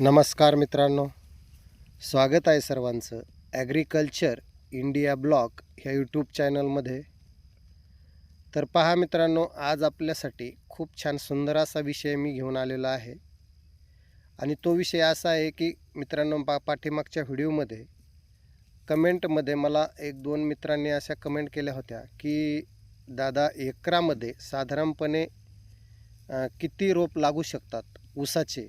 नमस्कार मित्रांनो. स्वागत आहे सर्वांचं ॲग्रिकल्चर इंडिया ब्लॉग ह्या यूट्यूब चॅनलमध्ये. तर पहा मित्रांनो आज आपल्यासाठी खूप छान सुंदर असा विषय मी घेऊन आलेला आहे. आणि तो विषय असा आहे की मित्रांनो पा पाठीमागच्या व्हिडिओमध्ये कमेंटमध्ये मला एक दोन मित्रांनी अशा कमेंट केल्या होत्या की दादा एकरामध्ये साधारणपणे किती रोप लागू शकतात ऊसाचे?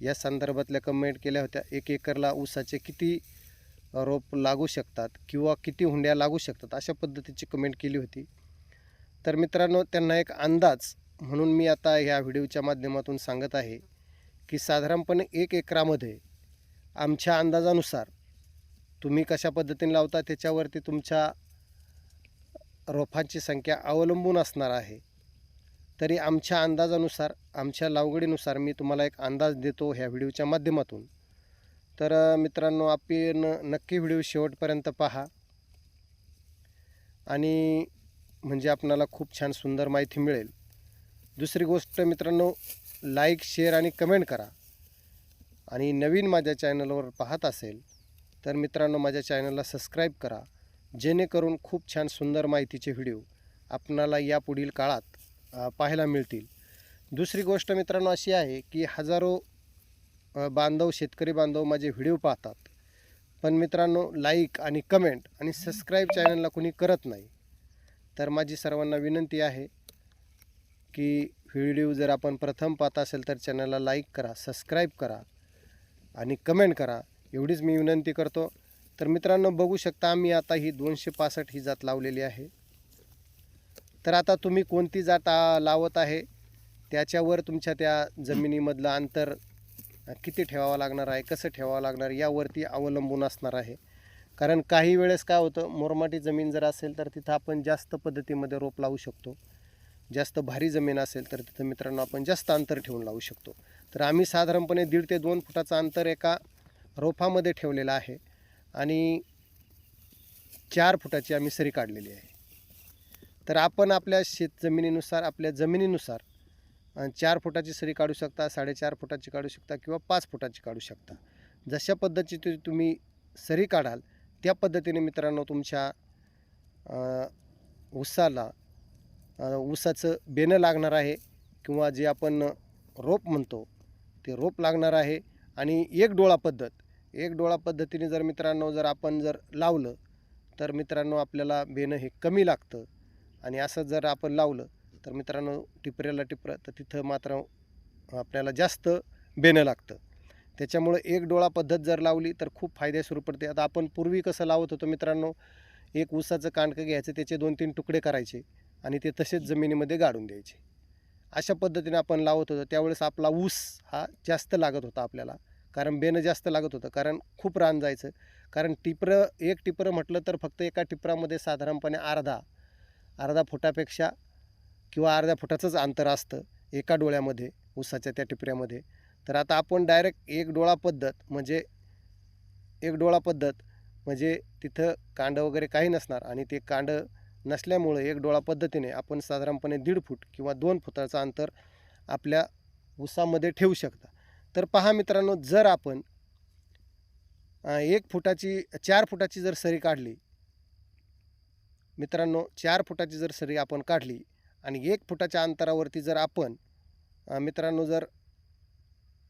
या संदर्भातल्या कमेंट केल्या होत्या. एक एकरला ऊसाचे किती रोप लागू शकतात किंवा किती हुंड्या लागू शकतात अशा पद्धतीची कमेंट केली होती. तर मित्रांनो त्यांना एक अंदाज म्हणून मी आता ह्या व्हिडिओच्या माध्यमातून सांगत आहे की साधारणपणे एक एकरामध्ये आमच्या अंदाजानुसार तुम्ही कशा पद्धतीने लावता त्याच्यावरती तुमच्या रोपांची संख्या अवलंबून असणार आहे. तरी आमच्या अंदाजानुसार आमच्या लावगडीनुसार मी तुम्हाला एक अंदाज देतो ह्या व्हिडिओच्या माध्यमातून. तर मित्रांनो आपण नक्की व्हिडिओ शेवटपर्यंत पहा. आणि म्हणजे आपणाला खूप छान सुंदर माहिती मिळेल. दुसरी गोष्ट मित्रांनो लाईक शेअर आणि कमेंट करा. आणि नवीन माझ्या चॅनलवर पाहत असेल तर मित्रांनो माझ्या चॅनलला सबस्क्राईब करा. जेणेकरून खूप छान सुंदर माहितीचे व्हिडिओ आपणाला यापुढील काळात पाहायला मिळतील. दुसरी गोष्ट मित्रांनो अशी आहे की हजारो बांधव शेतकरी बांधव माझे व्हिडिओ पाहतात. पण मित्रांनो लाईक आणि कमेंट आणि सबस्क्राईब चॅनलला कोणी करत नाही. तर माझी सर्वांना विनंती आहे की व्हिडिओ जर आपण प्रथम पाहत असेल तर चॅनलला लाईक करा सबस्क्राईब करा आणि कमेंट करा. एवढीच मी विनंती करतो. तर मित्रांनो बघू शकता आम्ही आता ही दोनशे पासष्ट ही जात लावलेली आहे. तर आता तुम्ही कोणती जात लावत आहे? त्याच्यावर तुमच्या त्या जमिनीमधलं अंतर किती ठेवावं लागणार आहे? कसं ठेवावं लागणार? यावरती अवलंबून असणार आहे. कारण काही वेळेस काय होतं मोरमाटी जमीन जर असेल तर तिथं आपण जास्त पद्धतीमध्ये रोप लावू शकतो. जास्त भारी जमीन असेल तर तिथं मित्रांनो आपण जास्त अंतर ठेवून लावू शकतो. तर आम्ही साधारणपणे दीड ते दोन फुटाचं अंतर एका रोपामध्ये ठेवलेलं आहे. आणि चार फुटाची आम्ही सरी काढलेली आहे. तर आपण आपल्या शेत जमिनीनुसार आपल्या जमिनीनुसार चार फुटाची सरी काढू शकता साडेचार फुटाची काढू शकता किंवा पाच फुटाची काढू शकता. जशा पद्धतीची तुम्ही सरी काढाल त्या पद्धतीने मित्रांनो तुमच्या ऊसाला ऊसाचं बेणं लागणार आहे किंवा जे आपण रोप म्हणतो ते रोप लागणार आहे आणि एक डोळा पद्धत एक डोळा पद्धतीने जर मित्रांनो जर आपण जर लावलं तर मित्रांनो आपल्याला बेणं हे कमी लागतं. आणि असं जर आपण लावलं तर मित्रांनो टिपऱ्याला टिपरं तर तिथं मात्र आपल्याला जास्त बेणं लागतं. त्याच्यामुळं एक डोळा पद्धत जर लावली तर खूप फायदेशीर पडते. आता आपण पूर्वी कसं लावत होतो मित्रांनो एक ऊसाचं कांडकं घ्यायचं त्याचे दोन तीन तुकडे करायचे आणि ते तसेच जमिनीमध्ये गाडून द्यायचे. अशा पद्धतीने आपण लावत होतो. त्यावेळेस आपला ऊस हा जास्त लागत होता आपल्याला कारण बेणं जास्त लागत होतं कारण खूप रान जायचं. कारण टिपरं एक टिपरं म्हटलं तर फक्त एका टिपरामध्ये साधारणपणे अर्धा अर्धा फुटापेक्षा किंवा अर्ध्या फुटाचंच अंतर असतं एका डोळ्यामध्ये उसाच्या त्या टिपऱ्यामध्ये. तर आता आपण डायरेक्ट एक डोळा पद्धत म्हणजे एक डोळा पद्धत म्हणजे तिथं कांड वगैरे काही नसणार आणि ते कांड नसल्यामुळं एक डोळा पद्धतीने आपण साधारणपणे दीड फूट किंवा दोन फुटाचं अंतर आपल्या उसामध्ये ठेवू शकता. तर पहा मित्रांनो जर आपण एक फुटाची चार फुटाची जर सरी काढली मित्रांनो चार फुटाची जर सरी आपण काढली आणि एक फुटाच्या अंतरावरती जर आपण मित्रांनो जर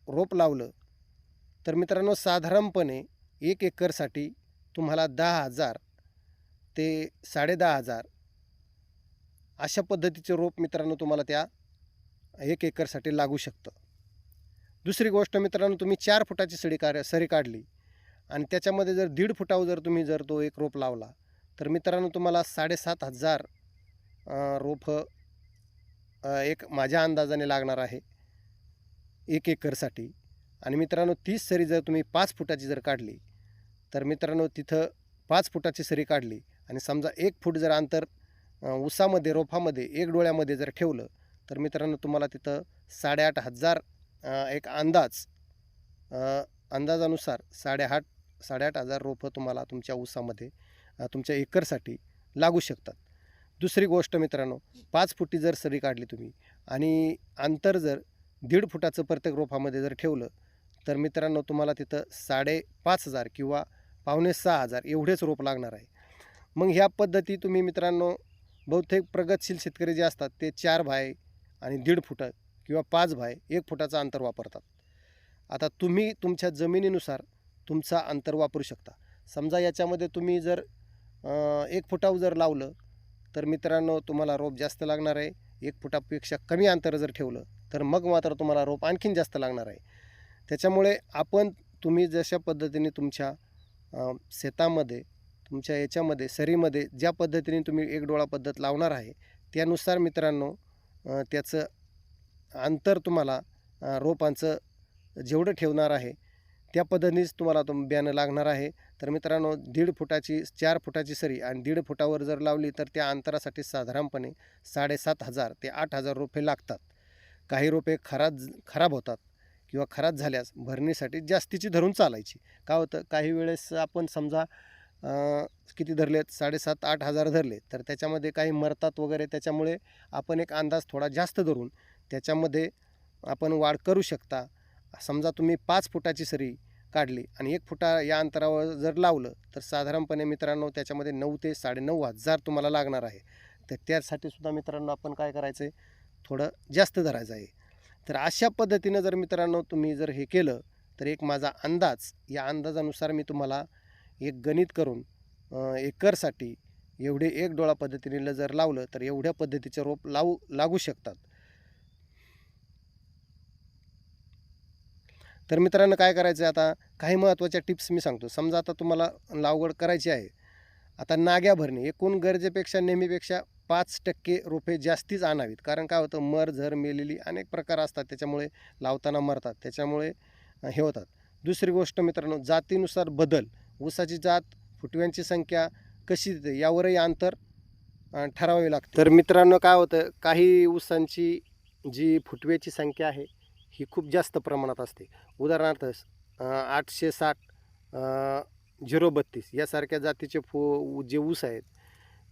रोप लावलं तर मित्रांनो साधारणपणे एक एकरसाठी तुम्हाला दहा हजार ते साडेदहा हजार अशा पद्धतीचे रोप मित्रांनो तुम्हाला त्या एक एकरसाठी लागू शकतं. दुसरी गोष्ट मित्रांनो तुम्ही चार फुटाची सडी काढ सरी काढली आणि त्याच्यामध्ये जर दीड फुटावर जर तुम्ही जर तो एक रोप लावला तर मित्रांनो तुम्हाला साडेसात हजार रोपं एक माझ्या अंदाजाने लागणार आहे एक एकरसाठी. आणि मित्रांनो तीस सरी जर तुम्ही पाच फुटाची जर काढली तर मित्रांनो तिथं पाच फुटाची सरी काढली आणि समजा एक फूट जर अंतर उसामध्ये ऊसामध्ये रोपामध्ये एक डोळ्यामध्ये जर ठेवलं तर मित्रांनो तुम्हाला तिथं साडेआठ हजार एक अंदाज अंदाजानुसार साडेआठ साडेआठ हजार रोपं तुम्हाला तुमच्या ऊसामध्ये तुमच्या एकरसाठी लागू शकतात. दुसरी गोष्ट मित्रांनो पाच फुटी जर सरी काढली तुम्ही आणि अंतर जर दीड फुटाचं प्रत्येक रोपामध्ये जर ठेवलं तर मित्रांनो तुम्हाला तिथं साडेपाच हजार किंवा पावणे सहा हजार एवढेच रोप लागणार आहे. मग ह्या पद्धती तुम्ही मित्रांनो बहुतेक प्रगतशील शेतकरी जे असतात ते चार भाय आणि दीड फुटं किंवा पाच भाय एक फुटाचं अंतर वापरतात. आता तुम्ही तुमच्या जमिनीनुसार तुमचा अंतर वापरू शकता. समजा याच्यामध्ये तुम्ही जर एक फुटाव जर लावलं तर मित्रांनो तुम्हाला रोप जास्त लागणार आहे. एक फुटापेक्षा कमी अंतर जर ठेवलं तर मग मात्र तुम्हाला रोप आणखीन जास्त लागणार आहे. त्याच्यामुळे आपण तुम्ही जशा पद्धतीने तुमच्या शेतामध्ये तुमच्या याच्यामध्ये सरीमध्ये ज्या पद्धतीने तुम्ही एक डोळा पद्धत लावणार आहे त्यानुसार मित्रांनो त्याचं अंतर तुम्हाला रोपांचं जेवढं ठेवणार आहे त्या पद्धतीनेच तुम्हाला तुम बियाणं लागणार आहे. तर मित्रांनो दीड फुटाची चार फुटाची सरी आणि दीड फुटावर जर लावली तर त्या अंतरासाठी साधारणपणे साडेसात हजार ते आठ हजार रोपे लागतात. काही रोपे खराब खराब होतात किंवा खराब झाल्यास भरणीसाठी जास्तीची धरून चालायची. का होतं? काही वेळेस आपण समजा किती धरलेत? साडेसात आठ हजार धरले. तर त्याच्यामध्ये काही मरतात वगैरे त्याच्यामुळे आपण एक अंदाज थोडा जास्त धरून त्याच्यामध्ये आपण वाढ करू शकता. समजा तुम्ही पाच फुटाची सरी काढली आणि एक फुटा या अंतरावर जर लावलं तर साधारणपणे मित्रांनो त्याच्यामध्ये नऊ ते साडेनऊ हजार तुम्हाला लागणार आहे. तर त्यासाठी सुद्धा मित्रांनो आपण काय करायचं आहे थोडं जास्त धरायचं आहे. तर अशा पद्धतीनं जर मित्रांनो तुम्ही जर हे केलं तर एक माझा अंदाज या अंदाजानुसार मी तुम्हाला एक गणित करून एकरसाठी एवढे एक डोळा पद्धतीने जर लावलं तर एवढ्या पद्धतीचे रोप लावू लागू शकतात. तर मित्रांनो काय करायचं आहे आता? काही महत्त्वाच्या टिप्स मी सांगतो. समजा आता तुम्हाला लागवड करायची आहे. आता नाग्या भरणे एकूण गरजेपेक्षा नेहमीपेक्षा पाच टक्के रोपे जास्तीच आणावीत. कारण काय होतं? मर झर मेलेली अनेक प्रकार असतात. त्याच्यामुळे लावताना मरतात. त्याच्यामुळे हे होतात. दुसरी गोष्ट मित्रांनो जातीनुसार बदल. ऊसाची जात फुटव्यांची संख्या कशी देते? यावरही अंतर अं, ठरावे लागते. तर मित्रांनो काय होतं? काही ऊसांची जी फुटव्याची संख्या आहे ही खूप जास्त प्रमाणात असते. उदाहरणार्थ आठशे साठ झिरो बत्तीस यासारख्या जातीचे फु जे ऊस आहेत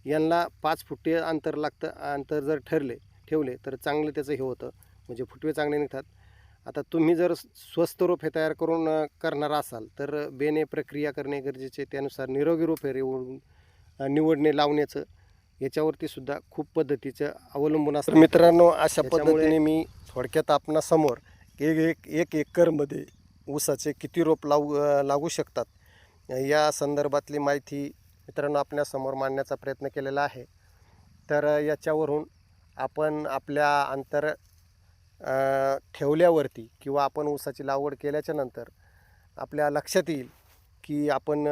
यांना पाच फुटे अंतर लागतं अंतर जर ठरले ठेवले तर चांगलं त्याचं हे होतं. म्हणजे फुटवे चांगले निघतात. आता तुम्ही जर स्वस्त रोपे तयार करून करणार असाल तर बेने प्रक्रिया करणे गरजेचे त्यानुसार निरोगी रोपे अं, निवडणे लावण्याचं याच्यावरती सुद्धा खूप पद्धतीचं अवलंबून असतं. मित्रांनो अशा पद्धतीने मी थोडक्यात आपणासमोर एक एक एक एकरमध्ये ऊसाचे किती रोप लावू लागू शकतात? या संदर्भातली माहिती मित्रांनो आपल्यासमोर मांडण्याचा प्रयत्न केलेला आहे. तर याच्यावरून आपण आपल्या अंतर ठेवल्यावरती किंवा आपण ऊसाची लागवड केल्याच्यानंतर आपल्या लक्षात येईल की आपण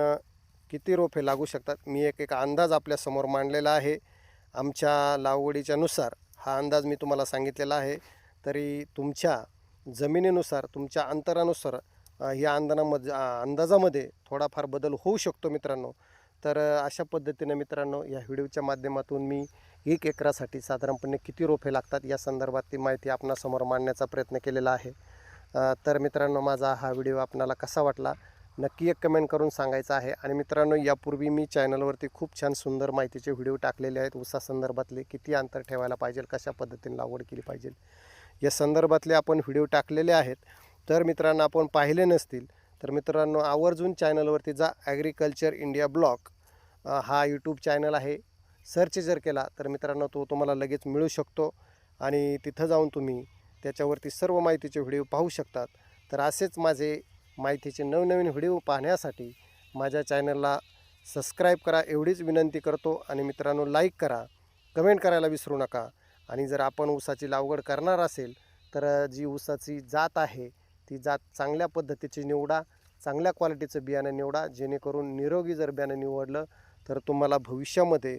किती रोपे लागू शकतात. मी एक एक अंदाज आपल्यासमोर मांडलेला आहे. आमच्या लागवडीच्यानुसार हा अंदाज मी तुम्हाला सांगितलेला आहे. तरी तुमच्या जमिनीनुसार तुमच्या अंतरानुसार ह्या या अंदानामध्ये अंदाजामध्ये थोडाफार बदल होऊ शकतो मित्रांनो. तर अशा पद्धतीने मित्रांनो या व्हिडिओच्या माध्यमातून मी एक एकरासाठी साधारणपणे किती रोपे लागतात या संदर्भातली माहिती आपणासमोर मांडण्याचा प्रयत्न केलेला आहे. तर मित्रांनो माझा हा व्हिडिओ आपणाला कसा वाटला? नक्की एक कमेंट करून सांगायचा आहे. आणि मित्रांनो यापूर्वी मी चॅनलवरती खूप छान सुंदर माहितीचे व्हिडिओ टाकलेले आहेत. उसासंदर्भातले किती अंतर ठेवायला पाहिजे कशा पद्धतीने लागवड केली पाहिजे. या संदर्भातले आपण व्हिडिओ टाकलेले आहेत. तर मित्रांनो आपण पाहिले नसतील तर मित्रांनो आवर्जून चॅनलवरती जा ॲग्रिकल्चर इंडिया ब्लॉग हा यूट्यूब चॅनल आहे. सर्च जर केला तर मित्रांनो तो तुम्हाला लगेच मिळू शकतो. आणि तिथं जाऊन तुम्ही त्याच्यावरती सर्व माहितीचे व्हिडिओ पाहू शकतात. तर असेच माझे माहितीचे नवनवीन व्हिडिओ पाहण्यासाठी माझ्या चॅनलला सबस्क्राईब करा. एवढीच विनंती करतो. आणि मित्रांनो लाईक करा. कमेंट करायला विसरू नका. आणि जर आपण ऊसाची लागवड करणार असेल तर जी ऊसाची जात आहे ती जात चांगल्या पद्धतीची निवडा चांगल्या क्वालिटीचं बियाणं निवडा जेणेकरून निरोगी जर बियाणं निवडलं तर तुम्हाला भविष्यामध्ये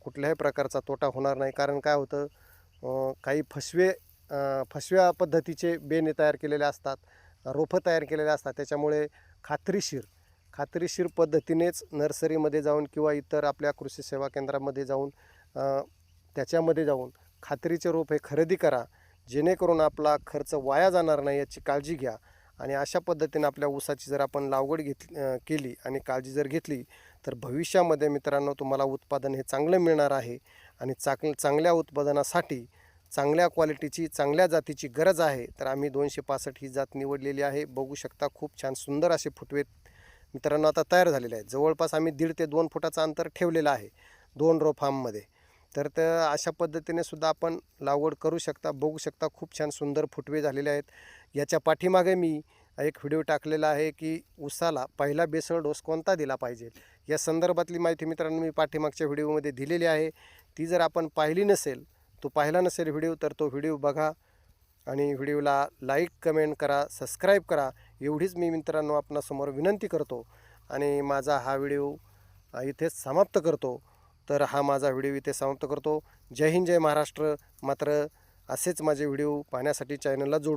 कुठल्याही प्रकारचा तोटा होणार नाही. कारण काय होतं काही फसवे फसव्या पद्धतीचे बेने तयार केलेले असतात रोपं तयार केलेले असतात. त्याच्यामुळे खात्रीशीर खात्रीशीर पद्धतीनेच नर्सरीमध्ये जाऊन किंवा इतर आपल्या कृषी सेवा केंद्रामध्ये जाऊन त्याच्यामध्ये जाऊन खात्रीचे रोप हे खरेदी करा. जेणेकरून आपला खर्च वाया जाणार नाही याची काळजी घ्या. आणि अशा पद्धतीने आपल्या ऊसाची जर आपण लागवड घेत केली आणि काळजी जर घेतली तर भविष्यामध्ये मित्रांनो तुम्हाला उत्पादन हे चांगलं मिळणार आहे. आणि चांग चांगल्या उत्पादनासाठी चांगल्या क्वालिटीची चांगल्या जातीची गरज आहे. तर आम्ही दोनशे पासष्ट ही जात निवडलेली आहे. बघू शकता खूप छान सुंदर असे फुटवेत मित्रांनो आता तयार झालेले आहेत. जवळपास आम्ही दीड ते दोन फुटाचं अंतर ठेवलेलं आहे. दोन रो फार्ममध्ये. तर तर अशा पद्धतीने सुद्धा आपण लागवड करू शकता बघू शकता. खूप छान सुंदर फुटवे झालेले आहेत. याच्या पाठीमागे मी एक व्हिडिओ टाकलेला आहे की उसाला पहिला बेसळ डोस कोणता दिला पाहिजे? या संदर्भातली माहिती मित्रांनो मी पाठीमागच्या व्हिडिओमध्ये दिलेली आहे. ती जर आपण पाहिली नसेल तो पाहिला नसेल व्हिडिओ तर तो व्हिडिओ बघा आणि व्हिडिओला लाईक कमेंट करा सबस्क्राईब करा. एवढीच मी मित्रांनो आपणासमोर विनंती करतो आणि माझा हा व्हिडिओ इथेच समाप्त करतो. तर हा माझा व्हिडिओ इथे समाप्त करतो. जय हिंद जय महाराष्ट्र. मात्र असेच माझे व्हिडिओ पाहण्यासाठी चॅनलला जोडू